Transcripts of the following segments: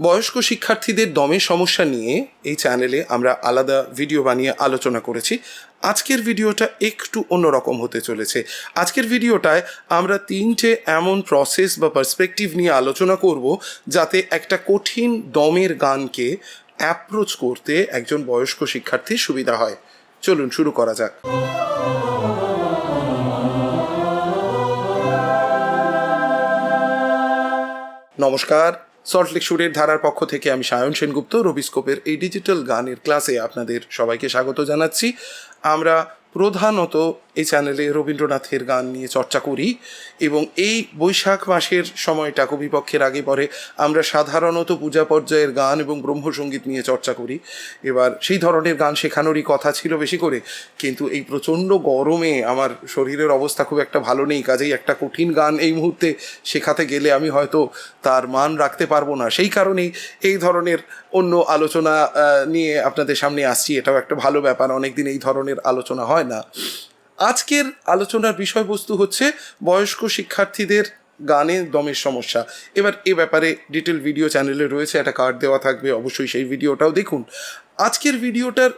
বয়স্ক শিক্ষার্থীদের দমের সমস্যা নিয়ে এই চ্যানেলে আমরা আলাদা ভিডিও বানিয়ে আলোচনা করেছি। আজকের ভিডিওটা একটু অন্যরকম হতে চলেছে। আজকের ভিডিওটায় আমরা তিনটে এমন প্রসেস বা পার্সপেক্টিভ নিয়ে আলোচনা করব যাতে একটা কঠিন দমের গানকে অ্যাপ্রোচ করতে একজন বয়স্ক শিক্ষার্থীর সুবিধা হয়। চলুন শুরু করা যাক। নমস্কার সল্টলেক সুরের ধারার পক্ষ থেকে আমি সায়ন সেনগুপ্ত, রবিস্কোপের এই ডিজিটাল গানের ক্লাসে আপনাদের সবাইকে স্বাগত জানাচ্ছি। আমরা প্রধানত এই চ্যানেলে রবীন্দ্রনাথের গান নিয়ে চর্চা করি এবং এই বৈশাখ মাসের সময়টা কবিপক্ষের আগে পরে আমরা সাধারণত পূজা পর্যায়ের গান এবং ব্রহ্মসঙ্গীত নিয়ে চর্চা করি। এবার সেই ধরনের গান শেখানোরই কথা ছিল বেশি করে, কিন্তু এই প্রচণ্ড গরমে আমার শরীরের অবস্থা খুব একটা ভালো নেই, কাজেই একটা কঠিন গান এই মুহূর্তে শেখাতে গেলে আমি হয়তো তার মান রাখতে পারব না। সেই কারণেই এই ধরনের অন্য আলোচনা নিয়ে আপনাদের সামনে আসছি। এটাও একটা ভালো ব্যাপার, অনেকদিন এই ধরনের আলোচনা হয় না। আজকের আলোচনার বিষয়বস্তু হচ্ছে বয়স্ক শিক্ষার্থীদের গানে দমের সমস্যা। এবার এ ব্যাপারে ডিটেল ভিডিও চ্যানেলে রয়েছে, একটা কার্ড দেওয়া থাকবে, অবশ্যই সেই ভিডিওটাও দেখুন। আজকের ভিডিওটার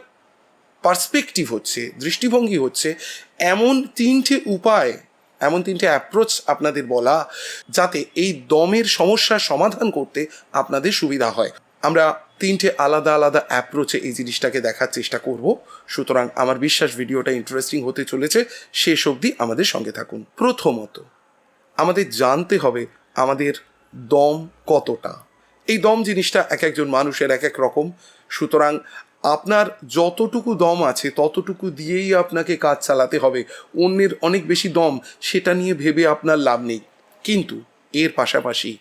পার্সপেক্টিভ হচ্ছে, দৃষ্টিভঙ্গি হচ্ছে এমন তিনটে উপায়, এমন তিনটে অ্যাপ্রোচ আপনাদের বলা যাতে এই দমের সমস্যার সমাধান করতে আপনাদের সুবিধা হয়। আমরা তিনটে আলাদা আলাদা অ্যাপ্রোচে এই জিনিসটাকে দেখার চেষ্টা করব। সুতরাং আমার বিশ্বাস ভিডিওটা ইন্টারেস্টিং হতে চলেছে, শেষ অবধি আমাদের সঙ্গে থাকুন। প্রথমত, আমাদের জানতে হবে আমাদের দম কতটা। এই দম জিনিসটা এক একজন মানুষের এক এক রকম। সুতরাং আপনার যতটুকু দম আছে, ততটুকু দিয়েই আপনাকে কাজ চালাতে হবে। অন্যের অনেক বেশি দম, সেটা নিয়ে ভেবে আপনার লাভ নেই। কিন্তু এর পাশাপাশি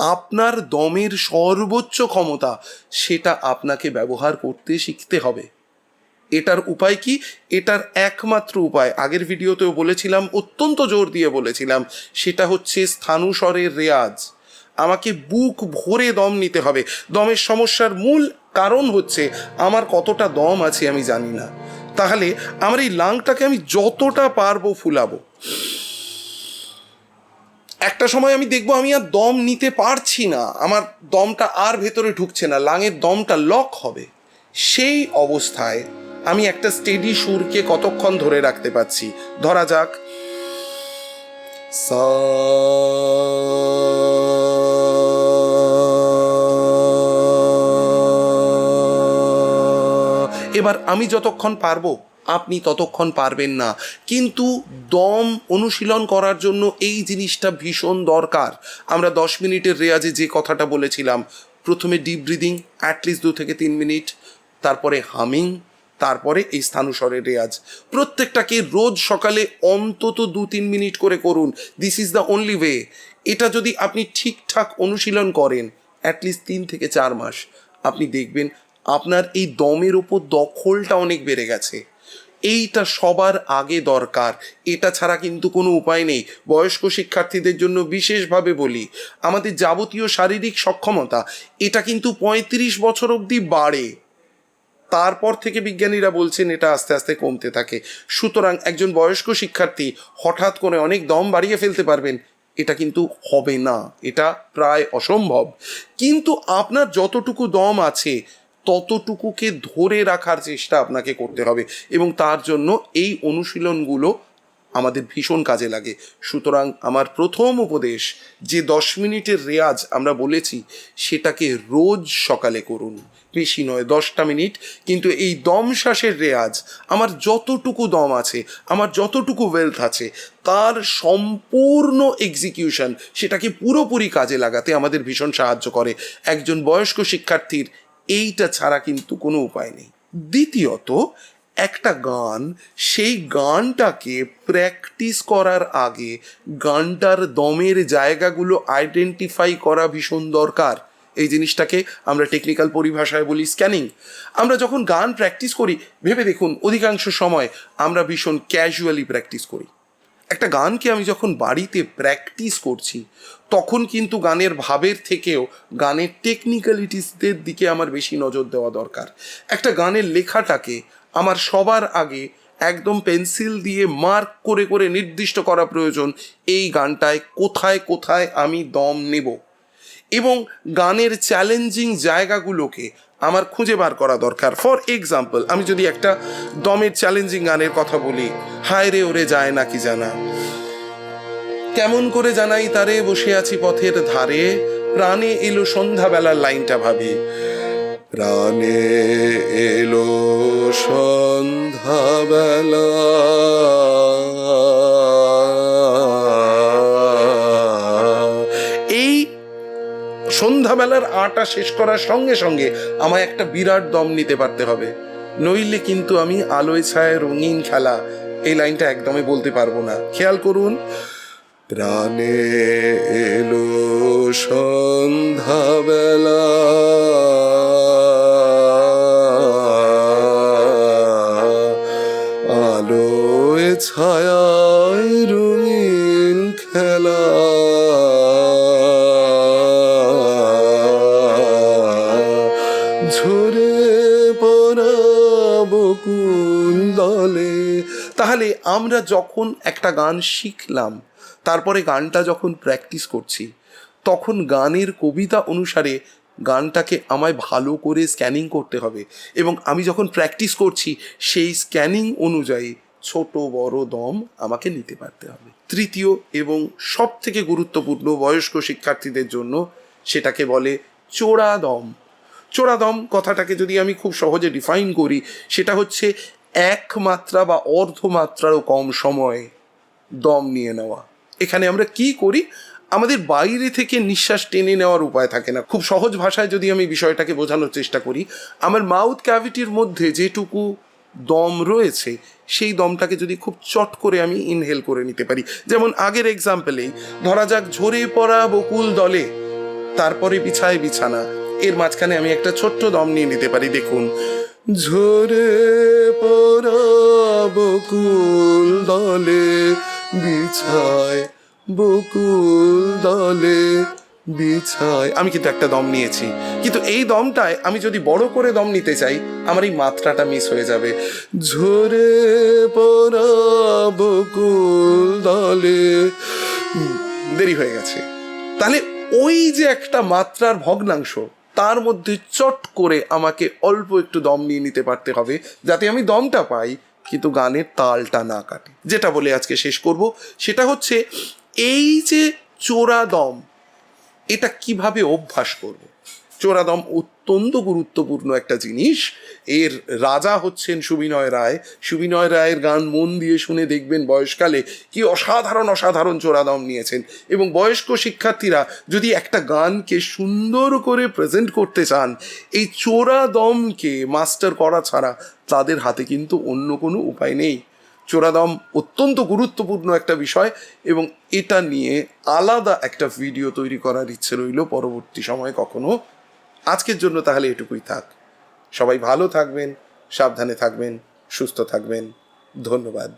আপনার দমের সর্বোচ্চ ক্ষমতা, সেটা আপনাকে ব্যবহার করতে শিখতে হবে। এটার উপায় কি? এটার একমাত্র উপায়। আগের ভিডিওতেও বলেছিলাম, অত্যন্ত জোর দিয়ে বলেছিলাম, সেটা হচ্ছে স্থানুস্বরের রেয়াজ। আমাকে বুক ভরে দম নিতে হবে। দমের সমস্যার মূল কারণ হচ্ছে, আমার কতটা দম আছে আমি জানি না। তাহলে আমার এই লাংটাকে আমি যতটা পারব ফুলাবো। একটা সময় আমি দেখব আমি আর দম নিতে পারছি না। আমার দমটা আর ভেতরে ঢুকছে না, লাঙের দমটা লক হবে। সেই অবস্থায় আমি একটা স্টেডি সুরকে কতক্ষণ ধরে রাখতে পারছি? ধরা যাক। এবার আমি যতক্ষণ পারব আপনি ততক্ষণ পারবেন না। কিন্তু দম অনুশীলন করার জন্য এই জিনিসটা ভীষণ দরকার। আমরা দশ মিনিটের রেয়াজে যে কথাটা বলেছিলাম, প্রথমে ডিপ ব্রিদিং অ্যাটলিস্ট দু থেকে তিন মিনিট, তারপরে হামিং তারপরে এই স্থানুস্বরের রেয়াজ। প্রত্যেকটাকে রোজ সকালে অন্তত দু তিন মিনিট করে করুন। This is the only way এটা যদি আপনি ঠিকঠাক অনুশীলন করেন অ্যাটলিস্ট তিন থেকে চার মাস, আপনি দেখবেন আপনার এই দমের ওপর দখলটা অনেক বেড়ে গেছে। এইটা সবার আগে দরকার। এটা ছাড়া কিন্তু কোনো উপায় নেই। বয়স্ক শিক্ষার্থীদের জন্য বিশেষভাবে বলি, আমাদের যাবতীয় শারীরিক সক্ষমতা, এটা কিন্তু পঁয়ত্রিশ বছর অবধি বাড়ে। তারপর থেকে বিজ্ঞানীরা বলছেন এটা আস্তে আস্তে কমতে থাকে। সুতরাং একজন বয়স্ক শিক্ষার্থী হঠাৎ করে অনেক দম বাড়িয়ে ফেলতে পারবেন, এটা কিন্তু হবে না। এটা প্রায় অসম্ভব। কিন্তু আপনার যতটুকু দম আছে ততটুকুকে ধরে রাখার চেষ্টা আপনাকে করতে হবে এবং তার জন্য এই অনুশীলনগুলো আমাদের ভীষণ কাজে লাগে। সুতরাং আমার প্রথম উপদেশ, যে দশ মিনিটের রেয়াজ আমরা বলেছি, সেটাকে রোজ সকালে করুন। বেশি নয়, দশটা মিনিট। কিন্তু এই দম শ্বাসের রেয়াজ, আমার যতটুকু দম আছে, আমার যতটুকু ওয়েলথ আছে, তার সম্পূর্ণ এক্সিকিউশন সেটাকে পুরোপুরি কাজে লাগাতে আমাদের ভীষণ সাহায্য করে। একজন বয়স্ক শিক্ষার্থীর এইটা ছাড়া কিন্তু কোনো উপায় নেই। দ্বিতীয়ত, একটা গান, সেই গানটাকে প্র্যাকটিস করার আগে গানটার দমের জায়গাগুলো আইডেন্টিফাই করা ভীষণ দরকার। এই জিনিসটাকে আমরা টেকনিক্যাল পরিভাষায় বলি স্ক্যানিং আমরা যখন গান প্র্যাকটিস করি, ভেবে দেখুন, অধিকাংশ সময় আমরা ভীষণ ক্যাজুয়ালি প্র্যাকটিস করি। একটা গানকে আমি যখন বাড়িতে প্র্যাকটিস করছি, তখন কিন্তু গানের ভাবের থেকেও গানের টেকনিক্যালিটিসদের দিকে আমার বেশি নজর দেওয়া দরকার। একটা গানের লেখাটাকে আমার সবার আগে একদম পেন্সিল দিয়ে মার্ক করে করে নির্দিষ্ট করা প্রয়োজন, এই গানটায় কোথায় কোথায় আমি দম নেব। এবং গানের চ্যালেঞ্জিং জায়গাগুলোকে আমার খুঁজে বার করা দরকার। ফর এক্সাম্পল আমি যদি একটা দমের চ্যালেঞ্জিং গানের কথা বলি, হায় রে, ওরে যায় নাকি জানা। কেমন করে জানাই তারে, বসে আছি পথের ধারে। প্রাণে এলো সন্ধ্যাবেলার লাইনটা ভাবি। প্রাণে এলো সন্ধ্যাবেলা। সন্ধ্যাবেলার আটা শেষ করার সঙ্গে সঙ্গে আমায় একটা বিরাট দম নিতে পারতে হবে। নইলে কিন্তু আমি আলোয় ছায় রঙিন খেলা, এই লাইনটা একদমই বলতে পারব না। খেয়াল করুন। প্রাণে এলো সন্ধ্যাবেলা। আলোয় ছায়ায় তাহলে আমরা যখন একটা গান শিখলাম, তারপরে গানটা যখন প্র্যাকটিস করছি, তখন গানের কবিতা অনুসারে গানটাকে আমায় ভালো করে স্ক্যানিং করতে হবে। এবং আমি যখন প্র্যাকটিস করছি, সেই স্ক্যানিং অনুযায়ী ছোট, বড় দম আমাকে নিতে পারতে হবে। তৃতীয় এবং সব থেকে গুরুত্বপূর্ণ বয়স্ক শিক্ষার্থীদের জন্য সেটাকে বলে চোরা দম চোরা দম কথাটাকে যদি আমি খুব সহজে ডিফাইন করি, সেটা হচ্ছে এক মাত্রা বা অর্ধমাত্রারও কম সময়ে দম নিয়ে নেওয়া। এখানে আমরা কি করি? আমাদের বাইরে থেকে নিঃশ্বাস টেনে নেওয়ার উপায় থাকে না। খুব সহজ ভাষায় যদি আমি বিষয়টাকে বোঝানোর চেষ্টা করি, আমার মাউথ ক্যাভিটির মধ্যে যেটুকু দম রয়েছে, সেই দমটাকে যদি খুব চট করে আমি ইনহেল করে নিতে পারি। যেমন আগের এক্সাম্পলেই ধরা যাক ঝরে পড়া বকুল দলে, তারপরে বিছায় বিছানা, এর মাঝখানে আমি একটা ছোট্ট দম নিয়ে নিতে পারি। দেখুন ঝরে বকুল দলে, বিছায় বকুল দলে, বিছায়। আমি কিন্তু একটা দম নিয়েছি। কিন্তু এই দমটায় আমি যদি বড় করে দম নিতে চাই, আমার এই মাত্রাটা মিস হয়ে যাবে। ঝরে বকুল দলে, দেরি হয়ে গেছে। তাহলে ওই যে একটা মাত্রার ভগ্নাংশ তার মধ্যে চট করে আমাকে অল্প একটু দম নিয়ে নিতে পারতে হবে, যাতে আমি দমটা পাই, কিন্তু গানের তালটা না কাটে। যেটা বলে আজকে শেষ করব, সেটা হচ্ছে এই যে চোরা দম, এটা কীভাবে অভ্যাস করব? চোরাদম অত্যন্ত গুরুত্বপূর্ণ একটা জিনিস। এর রাজা হচ্ছেন সুবিনয় রায়। সুবিনয় রায়ের গান মন দিয়ে শুনে দেখবেন বয়সকালে কি অসাধারণ অসাধারণ চোরাদম নিয়েছেন। এবং বয়স্ক শিক্ষার্থীরা যদি একটা গানকে সুন্দর করে প্রেজেন্ট করতে চান, এই চোরাদমকে মাস্টার করা ছাড়া তাদের হাতে কিন্তু অন্য কোনো উপায় নেই। চোরাদম অত্যন্ত গুরুত্বপূর্ণ একটা বিষয় এবং এটা নিয়ে আলাদা একটা ভিডিও তৈরি করার ইচ্ছে রইল পরবর্তী সময়ে কখনো। আজকের জন্য তাহলে এটুকুই থাক। সবাই ভালো থাকবেন সাবধানে থাকবেন সুস্থ থাকবেন। ধন্যবাদ।